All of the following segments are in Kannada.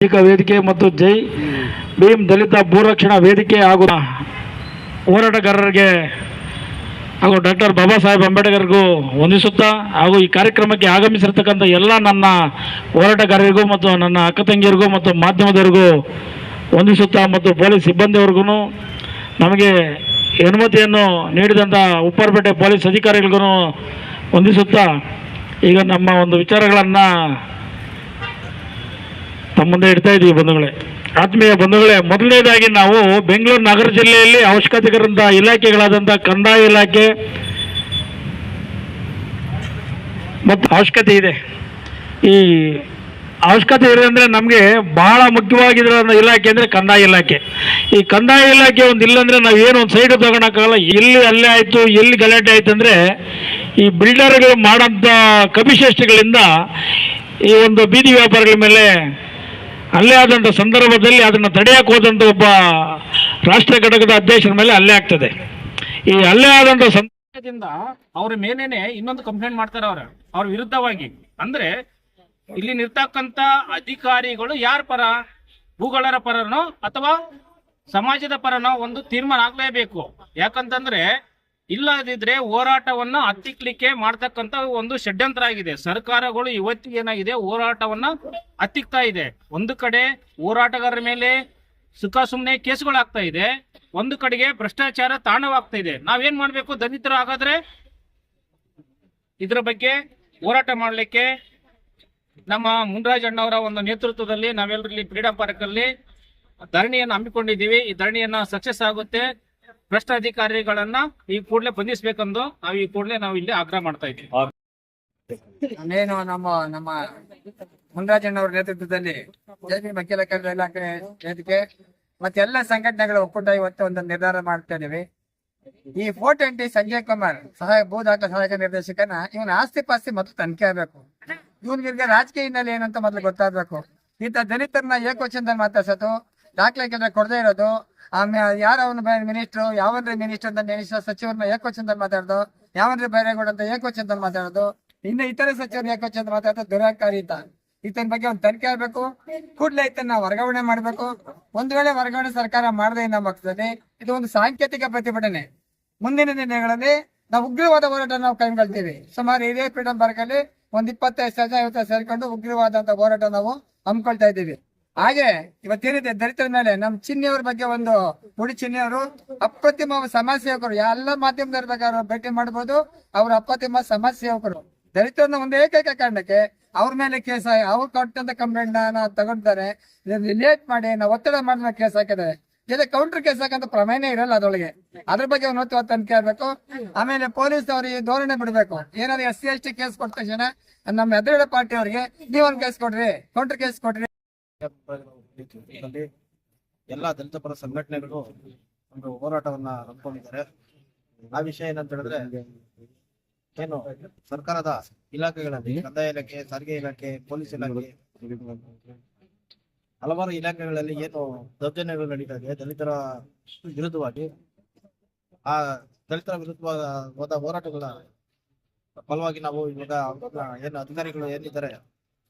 ವೇದಿಕೆ ಮತ್ತು ಜೈ ಭೀಮ್ ದಲಿತ ಭೂರಕ್ಷಣಾ ವೇದಿಕೆ ಹಾಗೂ ಹೋರಾಟಗಾರರಿಗೆ ಹಾಗೂ ಡಾಕ್ಟರ್ ಬಾಬಾ ಸಾಹೇಬ್ ಅಂಬೇಡ್ಕರ್ಗೂ ವಂದಿಸುತ್ತಾ ಹಾಗೂ ಈ ಕಾರ್ಯಕ್ರಮಕ್ಕೆ ಆಗಮಿಸಿರ್ತಕ್ಕಂಥ ಎಲ್ಲ ನನ್ನ ಹೋರಾಟಗಾರರಿಗೂ ಮತ್ತು ನನ್ನ ಅಕ್ಕ ತಂಗಿಯರಿಗೂ ಮತ್ತು ಮಾಧ್ಯಮದವರಿಗೂ ವಂದಿಸುತ್ತಾ ಮತ್ತು ಪೊಲೀಸ್ ಸಿಬ್ಬಂದಿಯವ್ರಿಗೂ ನಮಗೆ ಅನುಮತಿಯನ್ನು ನೀಡಿದಂಥ ಉಪ್ಪರಪೇಟೆ ಪೊಲೀಸ್ ಅಧಿಕಾರಿಗಳಿಗೂ ವಂದಿಸುತ್ತಾ ಈಗ ನಮ್ಮ ಒಂದು ವಿಚಾರಗಳನ್ನು ಮುಂದೆ ಇಡ್ತಾ ಇದ್ದೀವಿ ಬಂಧುಗಳೇ. ಆತ್ಮೀಯ ಬಂಧುಗಳೇ, ಮೊದಲನೇದಾಗಿ ನಾವು ಬೆಂಗಳೂರು ನಗರ ಜಿಲ್ಲೆಯಲ್ಲಿ ಅವಶ್ಯಕತೆಗಳಿಂದ ಇಲಾಖೆಗಳಾದಂಥ ಕಂದಾಯ ಇಲಾಖೆ ಮತ್ತು ಅವಶ್ಯಕತೆ ಇದೆ. ಈ ಅವಶ್ಯಕತೆ ಇದೆ ಅಂದರೆ ನಮಗೆ ಬಹಳ ಮುಖ್ಯವಾಗಿರೋ ಇಲಾಖೆ ಅಂದರೆ ಕಂದಾಯ ಇಲಾಖೆ. ಈ ಕಂದಾಯ ಇಲಾಖೆ ಒಂದು ಇಲ್ಲಂದ್ರೆ ನಾವು ಏನು ಒಂದು ಸೈಡ್ ತಗೊಳಕ್ಕಾಗಲ್ಲ. ಎಲ್ಲಿ ಅಲ್ಲೇ ಆಯಿತು ಎಲ್ಲಿ ಗಲಾಟೆ ಆಯ್ತು ಅಂದರೆ ಈ ಬಿಲ್ಡರ್ಗಳು ಮಾಡೋಂಥ ಕಪಿಶೇಷ್ಟಿಗಳಿಂದ ಈ ಒಂದು ಬೀದಿ ವ್ಯಾಪಾರಿಗಳ ಮೇಲೆ ಅಲ್ಲೇ ಆದಂಥ ಸಂದರ್ಭದಲ್ಲಿ ಅದನ್ನು ತಡೆಯಕ್ಕೆ ಹೋದಂಥ ಒಬ್ಬ ರಾಷ್ಟ್ರ ಘಟಕದ ಅಧ್ಯಕ್ಷರ ಮೇಲೆ ಅಲ್ಲೇ ಆಗ್ತದೆ. ಈ ಅಲ್ಲೇ ಆದಂಥ ಸಂದರ್ಭದಿಂದ ಅವರ ಮೇಲೇನೆ ಇನ್ನೊಂದು ಕಂಪ್ಲೇಂಟ್ ಮಾಡ್ತಾರೆ ಅವ್ರ. ಅವ್ರ ವಿರುದ್ಧವಾಗಿ. ಅಂದ್ರೆ ಇಲ್ಲಿ ನಿರ್ತಕ್ಕಂತ ಅಧಿಕಾರಿಗಳು ಯಾರ ಪರ? ಭೂಗಳರ ಪರನೋ ಅಥವಾ ಸಮಾಜದ ಪರನೋ ಒಂದು ತೀರ್ಮಾನ ಆಗ್ಲೇಬೇಕು. ಯಾಕಂತಂದ್ರೆ ಇಲ್ಲದಿದ್ರೆ ಹೋರಾಟವನ್ನ ಹತ್ತಿಕ್ಲಿಕ್ಕೆ ಮಾಡ್ತಕ್ಕಂತ ಒಂದು ಷಡ್ಯಂತ್ರ ಆಗಿದೆ. ಸರ್ಕಾರಗಳು ಇವತ್ತಿಗೆ ಏನಾಗಿದೆ? ಹೋರಾಟವನ್ನ ಹತ್ತಿಕ್ತಾ ಇದೆ. ಒಂದು ಕಡೆ ಹೋರಾಟಗಾರರ ಮೇಲೆ ಸುಖ ಸುಮ್ಮನೆ ಕೇಸುಗಳಾಗ್ತಾ ಇದೆ. ಒಂದು ಕಡೆಗೆ ಭ್ರಷ್ಟಾಚಾರ ತಾಣವಾಗ್ತಾ ಇದೆ. ನಾವೇನ್ ಮಾಡ್ಬೇಕು? ದಲಿತರು ಹಾಗಾದ್ರೆ ಇದ್ರ ಬಗ್ಗೆ ಹೋರಾಟ ಮಾಡ್ಲಿಕ್ಕೆ ನಮ್ಮ ಮುನ್ರಾಜ್ ಅಣ್ಣವರ ಒಂದು ನೇತೃತ್ವದಲ್ಲಿ ನಾವೆಲ್ಲರಲ್ಲಿ ಫ್ರೀಡಂ ಪಾರ್ಕ್ ಅಲ್ಲಿ ಧರಣಿಯನ್ನು ಹಮ್ಮಿಕೊಂಡಿದ್ದೀವಿ. ಈ ಧರಣಿಯನ್ನ ಸಕ್ಸಸ್ ಆಗುತ್ತೆ. ಭ್ರಷ್ಟ ಅಧಿಕಾರಿಗಳನ್ನ ಈ ಕೂಡಲೇ ಬಂಧಿಸಬೇಕೆಂದು ನಾವು ಈ ಕೂಡಲೇ ನಾವು ಇಲ್ಲಿ ಆಗ್ರಹ ಮಾಡ್ತಾ ಇದ್ದೀವಿ. ನಾನೇನು ನಮ್ಮ ನಮ್ಮ ಮುನ್ರಾಜಣ್ಣವ್ರ ನೇತೃತ್ವದಲ್ಲಿ ಜೆಪಿ ವಕೀಲ ಕೇಂದ್ರ ಇಲಾಖೆ ವೇದಿಕೆ ಮತ್ತೆ ಎಲ್ಲ ಸಂಘಟನೆಗಳು ಒಕ್ಕೂಟ ಇವತ್ತು ಒಂದು ನಿರ್ಧಾರ ಮಾಡ್ತಾ ಇದೀವಿ. ಈ ಫೋರ್ಟ್ ಎಂಟಿ ಸಂಜಯ್ ಕುಮಾರ್ ಸಹಾಯ ಭೂ ದಾಖಲೆ ಸಹಾಯಕ ನಿರ್ದೇಶಕನ ಇವನ ಆಸ್ತಿ ಪಾಸ್ತಿ ಮೊದಲು ತನಿಖೆ ಆಗ್ಬೇಕು. ಇವನಿಗೆ ರಾಜಕೀಯ ಹಿನ್ನೆಲೆ ಏನಂತ ಮೊದಲು ಗೊತ್ತಾಗ್ಬೇಕು. ಇಂತ ದಲಿತರನ್ನ ಏಕವಚನದಲ್ಲಿ ಮಾತಾಡ್ಸೋದು ದಾಖಲೆ ಕೊಡದೇ ಇರೋದು. ಆಮೇಲೆ ಯಾರ ಅವನ ಮಿನಿಸ್ಟ್ರು ಯಾವನ್ರಿ ಮಿನಿಸ್ಟರ್ ಅಂತ ಮಿನಿಸ್ಟರ್ ಸಚಿವರನ್ನ ಏಕವಚನದಲ್ಲಿ ಮಾತಾಡೋದು ಯಾವನ್ರಿ ಬೈರೇಗೌಡ ಅಂತ ಏಕವಚನದಲ್ಲಿ ಮಾತಾಡೋದು, ಇನ್ನು ಇತರ ಸಚಿವರು ಏಕವಚನ ಮಾತಾಡೋದು ದುರಾಕಾರಿ ಅಂತ. ಈತನ ಬಗ್ಗೆ ಒಂದು ತನಿಖೆ ಆಗ್ಬೇಕು. ಕೂಡಲೇ ಈತನ ವರ್ಗಾವಣೆ ಮಾಡ್ಬೇಕು. ಒಂದ್ ವೇಳೆ ವರ್ಗಾವಣೆ ಸರ್ಕಾರ ಮಾಡದೆ ನಮ್ಮ ಪಕ್ಷದಲ್ಲಿ, ಇದು ಒಂದು ಸಾಂಕೇತಿಕ ಪ್ರತಿಭಟನೆ. ಮುಂದಿನ ದಿನಗಳಲ್ಲಿ ನಾವು ಉಗ್ರವಾದ ಹೋರಾಟ ನಾವು ಕೈಗೊಳ್ತೀವಿ. ಸುಮಾರು ಇದೇ ಫ್ರೀಡಂ ಪಾರ್ಕ್ ಅಲ್ಲಿ ಒಂದ್ ಇಪ್ಪತ್ತೈದು ಐವತ್ತು ಸೇರ್ಕೊಂಡು ಉಗ್ರವಾದಂತ ಹೋರಾಟ ನಾವು ಹಮ್ಮಿಕೊಳ್ತಾ ಇದ್ದೀವಿ. ಹಾಗೆ ಇವತ್ತೇನಿದೆ, ದಲಿತರ ಮೇಲೆ ನಮ್ ಚಿನ್ನಿಯವ್ರ ಬಗ್ಗೆ ಒಂದು ಮುಡಿ ಚಿನ್ನಿಯವರು, ಅಪ್ರತಿಮ ಸಮಾಜ ಸೇವಕರು, ಎಲ್ಲ ಮಾಧ್ಯಮದವ್ರ ಬಗ್ಗೆ ಅವರು ಭೇಟಿ ಮಾಡಬಹುದು ಅವ್ರ ಅಪ್ರತಿಮ ಸಮಾಜ ಸೇವಕರು. ದಲಿತರನ್ನ ಒಂದು ಏಕೈಕ ಕಾರಣಕ್ಕೆ ಅವ್ರ ಮೇಲೆ ಕೇಸ್ ಅವ್ರು ಕೊಟ್ಟಂತ ಕಂಪ್ಲೇಂಟ್ನ ತಗೊಂಡಿದ್ದಾರೆ. ಲೇಟ್ ಮಾಡಿ, ನಾವು ಒತ್ತಡ ಮಾಡಿದ ಕೇಸ್ ಹಾಕಿದ್ದಾರೆ. ಜೊತೆ ಕೌಂಟರ್ ಕೇಸ್ ಹಾಕಂತ ಪ್ರಮೇಯನೇ ಇರಲ್ಲ ಅದ್ರೊಳಗೆ. ಅದ್ರ ಬಗ್ಗೆ ಉನ್ನತ ತನಿಖೆ ಕೇಳ್ಬೇಕು ಆಮೇಲೆ ಪೊಲೀಸ್ ಅವ್ರಿಗೆ ಧೋರಣೆ ಬಿಡ್ಬೇಕು. ಏನಾದ್ರು S C, S T case ಕೊಟ್ಟ ತಕ್ಷಣ ನಮ್ಮ ಎದುರುಗಡೆ ಪಾರ್ಟಿ ಅವ್ರಿಗೆ ನೀವೊಂದು ಕೇಸ್ ಕೊಡ್ರಿ ಕೌಂಟರ್ ಕೇಸ್ ಕೊಡ್ರಿ. ಎಲ್ಲಾ ದಲಿತ ಪರ ಸಂಘಟನೆಗಳು ಒಂದು ಹೋರಾಟವನ್ನ ಹಮ್ಮಿಕೊಂಡಿದ್ದಾರೆ. ಆ ವಿಷಯ ಏನಂತ ಹೇಳಿದ್ರೆ, ಏನು ಸರ್ಕಾರದ ಇಲಾಖೆಗಳಲ್ಲಿ, ಕಂದಾಯ ಇಲಾಖೆ, ಸಾರಿಗೆ ಇಲಾಖೆ, ಪೊಲೀಸ್ ಇಲಾಖೆ ಹಲವಾರು ಇಲಾಖೆಗಳಲ್ಲಿ ಏನು ದೌರ್ಜನ್ಯಗಳು ನಡೀತಾ ಇದೆ. ದಲಿತರ ವಿರುದ್ಧವಾಗಿ, ಆ ದಲಿತರ ವಿರುದ್ಧವಾದ ಹೋದ ಹೋರಾಟಗಳ ಫಲವಾಗಿ ನಾವು ಇವಾಗ ಏನು ಅಧಿಕಾರಿಗಳು ಏನಿದ್ದಾರೆ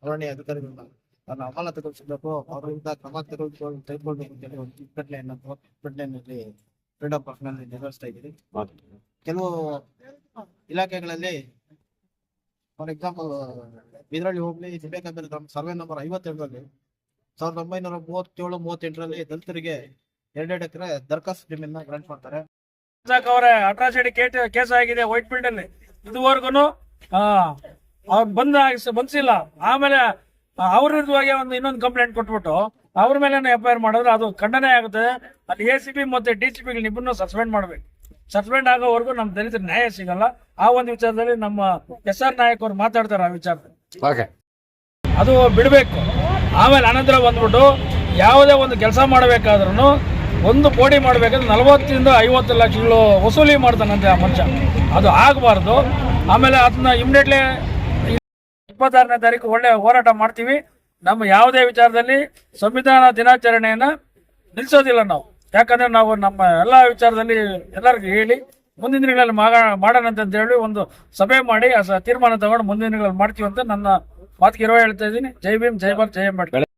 ಅರಣ್ಯ ಅಧಿಕಾರಿಗಳನ್ನ ಅದನ್ನ ಅಮಾನತುಗೊಳಿಸಬೇಕು ಅವರಿಂದ ಕ್ರಮ ತೆಗೆದುಕೊಂಡು ತೆಗೆದುಕೊಳ್ಬೇಕು ಅಂತ ಹೇಳಿ ಒಂದು ಫ್ರೀಡಮ್ ಪಾರ್ಕ್ನಲ್ಲಿ ನಿರ್ವಹಿಸ್ತಾ ಇದ್ದೀವಿ ಕೆಲವು ಇಲಾಖೆಗಳಲ್ಲಿ ಫಾರ್ ಎಕ್ಸಾಂಪಲ್ ಬಿದ್ರಳ್ಳಿ ಹೋಗ್ಲಿ ವಿವೇಕಾನಂದ ಸರ್ವೆ ನಂಬರ್ ಐವತ್ತೆರಡರಲ್ಲಿ ಸಾವಿರದ ಒಂಬೈನೂರ ಮೂವತ್ತೇಳು, ಮೂವತ್ತೆಂಟರಲ್ಲಿ ದಲಿತರಿಗೆ ಎರಡೆರಡು ಎಕರೆ ದರ್ಖಾಸ್ತು ಜಮೀನ ಗ್ರಾಂಟ್ ಮಾಡ್ತಾರೆ. ಅವರೇ, ಅಟ್ರಾಸಿಟಿ ಕೇಸ್ ಆಗಿದೆ ವೈಟ್ ಫೀಲ್ಡ್ ಅಲ್ಲಿ ಇದುವರೆಗೂ ಅವ್ರು ಬಂದ ಬಂದಿಲ್ಲ ಆಮೇಲೆ ಅವ್ರ ವಿರುದ್ಧವಾಗಿ ಒಂದು ಇನ್ನೊಂದು ಕಂಪ್ಲೇಂಟ್ ಕೊಟ್ಬಿಟ್ಟು ಅವ್ರ ಮೇಲೆ ಎಫ್ ಐ ಆರ್ ಮಾಡಿದ್ರೆ ಅದು ಖಂಡನೆ ಆಗುತ್ತೆ. ಅಲ್ಲಿ ಎ ಸಿ ಪಿ ಮತ್ತೆ ಡಿ ಸಿ ಪಿ ಇಬ್ಬರನ್ನು ಸಸ್ಪೆಂಡ್ ಮಾಡ್ಬೇಕು. ಸಸ್ಪೆಂಡ್ ಆಗೋವರೆಗೂ ನಮ್ಮ ದಲಿತರ ನ್ಯಾಯ ಸಿಗಲ್ಲ. ಆ ಒಂದು ವಿಚಾರದಲ್ಲಿ ನಮ್ಮ ಎಸ್ ಆರ್ ನಾಯಕ್ ಅವ್ರು ಮಾತಾಡ್ತಾರೆ ಆ ವಿಚಾರದಲ್ಲಿ. ಅದು ಬಿಡಬೇಕು. ಆಮೇಲೆ ಅನಂತರ ಬಂದ್ಬಿಟ್ಟು ಯಾವುದೇ ಒಂದು ಕೆಲಸ ಮಾಡಬೇಕಾದ್ರೂ ಒಂದು ಕೋಟಿ ಮಾಡಬೇಕಂದ್ರೆ ನಲವತ್ತರಿಂದ ಐವತ್ತು ಲಕ್ಷಗಳು ವಸೂಲಿ ಮಾಡ್ತಾನಂತೆ ಆ ಮನುಷ್ಯ. ಅದು ಆಗಬಾರ್ದು. ಆಮೇಲೆ ಅದನ್ನ ಇಮಿಡಿಯೇಟ್ಲಿ ಇಪ್ಪತ್ತಾರನೇ ತಾರೀಕು ಒಳ್ಳೆ ಹೋರಾಟ ಮಾಡ್ತೀವಿ. ನಮ್ಮ ಯಾವುದೇ ವಿಚಾರದಲ್ಲಿ ಸಂವಿಧಾನ ದಿನಾಚರಣೆಯನ್ನ ನಿಲ್ಲಿಸೋದಿಲ್ಲ ನಾವು. ಯಾಕಂದ್ರೆ ನಾವು ನಮ್ಮ ಎಲ್ಲ ವಿಚಾರದಲ್ಲಿ ಎಲ್ಲರಿಗೂ ಹೇಳಿ ಮುಂದಿನ ದಿನಗಳಲ್ಲಿ ಮಾಡೋಣ ಅಂತ ಹೇಳಿ ಒಂದು ಸಭೆ ಮಾಡಿ ಆ ತೀರ್ಮಾನ ತಗೊಂಡು ಮುಂದಿನ ದಿನಗಳಲ್ಲಿ ಮಾಡ್ತೀವಿ ಅಂತ ನನ್ನ ಮಾತಿಗೆ ಇರುವ ಹೇಳ್ತಾ ಇದ್ದೀನಿ. ಜೈ ಭೀಮ್, ಜೈ ಭಾರತ್, ಜೈ ಅಂಬೇಡ್ಕರ್.